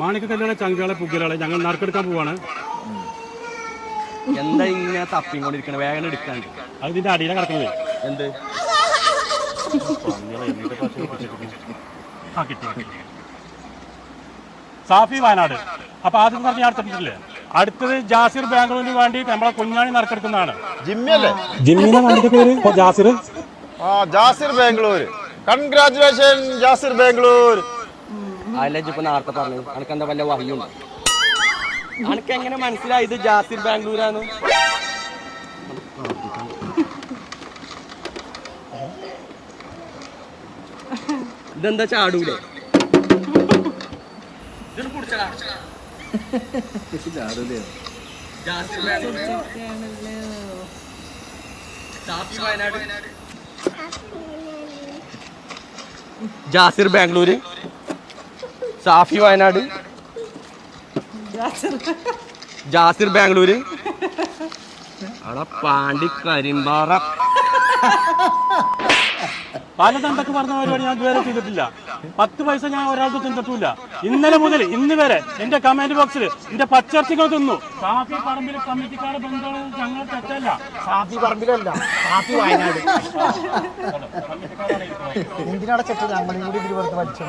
മാണിക്ക കല്യാണ ചങ്കാളെ പുകലാളെ ഞങ്ങൾ നറുക്കെടുക്കാൻ പോവാണ്. എന്താ ഇങ്ങനെ തപ്പിക്കൊണ്ടിരിക്കണ വേഗം എടുക്കാൻ. അത് ഇതിന്റെ അടിയിലെ കിടക്കുന്നത്. എന്ത്. സാഫി വയനാട്. അപ്പൊ ആദ്യം പറഞ്ഞ ഞാൻ അടുത്തിട്ടില്ലേ അടുത്തത് ജാസിർ ബാംഗ്ലൂരിന് വേണ്ടി നമ്മളെ കുഞ്ഞാണി നറുക്കെടുക്കുന്നതാണ്. ജിമ്മിയല്ലേ? ജിമ്മിന്റെ വണ്ടിന്റെ പേര് ജാസിർ? ആ ജാസിർ ബാംഗ്ലൂർ കൺഗ്രാറ്റുലേഷൻ ജാസിർ ബാംഗ്ലൂർ അതല്ല ഇപ്പൊ നേരത്തെ പറഞ്ഞു അനക്ക് എന്താ വല്ല വഹിയും അനക്ക് എങ്ങനെ മനസ്സിലായി? ഇത് ജാസിർ ബാംഗ്ലൂരാന്ന് ഇതെന്താ ചാടൂലേ? ജാസിർ ബാംഗ്ലൂർ സാഫി വയനാട്. ജാസിർ ബാംഗ്ലൂര്. സാഫി വയനാട്. ജാസിർ. ബാംഗ്ലൂര്. അവിടെ പാണ്ടി കരിമ്പാറ. പലതണ്ടൊക്കെ പറഞ്ഞ പരിപാടി ഞാൻ ഇതുവരെ ചെയ്തിട്ടില്ല. പത്ത് പൈസ ഞാൻ ഒരാൾക്ക് തിന്നിട്ടില്ല. ഇന്നലെ മുതൽ ഇന്ന് വരെ എന്റെ കമന്റ് ബോക്സിൽ എന്റെ പച്ചർച്ചകൾ തിന്നു. സാഫി പറമ്പിൽ കമ്മിറ്റിക്കാരെ ബന്ധുക്കൾ ഞങ്ങൾ തെറ്റല്ല. സാഫി പറമ്പിലല്ല. സാഫി വയനാട്. എന്തിനടച്ചിട്ട് ഞങ്ങളും കൂടി ഇതിൽ വെറുതെ വലിച്ചു